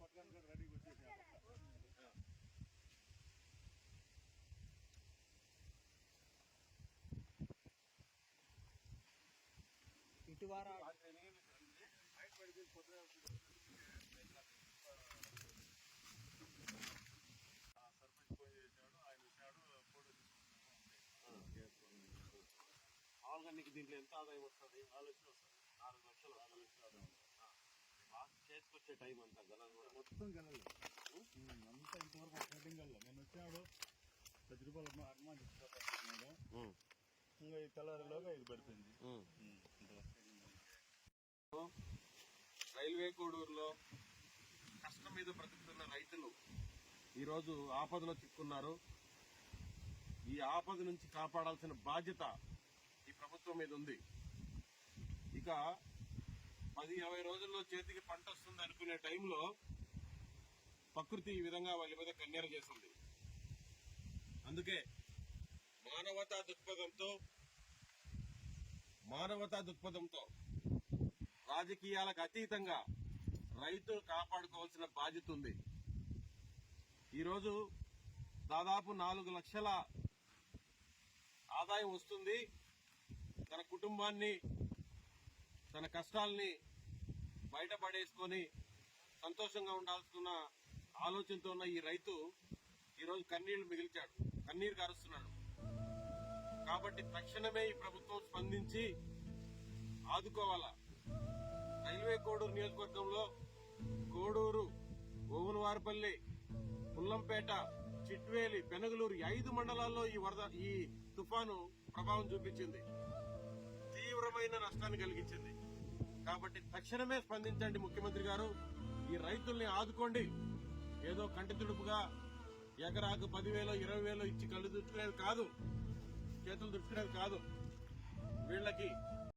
కనుక రెడీగా వచ్చేసి ఇటు సర్పంచ్ ఫోన్ చేశాడు ఆయన వచ్చాడు ఫోటో తీసుకున్నాము ఆల్గా నీకు దీంట్లో ఎంత ఆదాయం వస్తుంది నాలుగు లక్షలు వస్తుంది నాలుగు లక్షలు ఆరు లక్షలు ఆదాయం. వచ్చే టైం అంతా కూడా. మొత్తం గెలలు అంతా ఇంతవరకు గల్ల నేను వచ్చాడు పది రూపాయలు తీసుకున్నాడు ఇంకా ఈ తెల్లారిలోగా ఇది పడుతుంది రైల్వే కోడూరులో కష్టం మీద బ్రతుకుతున్న రైతులు ఈరోజు ఆపదలో చిక్కున్నారు. ఈ ఆపద నుంచి కాపాడాల్సిన బాధ్యత ఈ ప్రభుత్వం మీద ఉంది. ఇక పది ఇరవై రోజుల్లో చేతికి పంట వస్తుంది అనుకునే టైంలో ప్రకృతి ఈ విధంగా వాళ్ళ మీద కన్యర చేసింది అందుకే మానవతా దృక్పథంతో మానవతా దృక్పథంతో రాజకీయాలకు అతీతంగా రైతులు కాపాడుకోవాల్సిన బాధ్యత ఉంది. ఈరోజు దాదాపు నాలుగు లక్షల ఆదాయం వస్తుంది. తన కుటుంబాన్ని తన కష్టాల్ని బయటపడేసుకొని సంతోషంగా ఉండాల్సిన ఆలోచనతో ఉన్న ఈ రైతు ఈరోజు కన్నీళ్ళు మిగిల్చాడు. కన్నీరు కారుస్తున్నాడు కాబట్టి తక్షణమే ఈ ప్రభుత్వం స్పందించి ఆదుకోవాలా? రైల్వే కోడూరు నియోజకవర్గంలో కోడూరు ఓవునవారిపల్లి పుల్లంపేట చిట్వేలి పెనగలూరు ఐదు మండలాల్లో ఈ వరద ఈ తుఫాను ప్రభావం చూపించింది. తీవ్రమైన నష్టాన్ని కలిగించింది. కాబట్టి తక్షణమే స్పందించండి ముఖ్యమంత్రి గారు. ఈ రైతుల్ని ఆదుకోండి. ఏదో కంటి తుడుపుగా ఎకరాకు పదివేలు ఇరవై వేలు ఇచ్చి కళ్ళు దుట్టుకునేది కాదు. చేతులు దుట్టుకునేది కాదు. వీళ్ళకి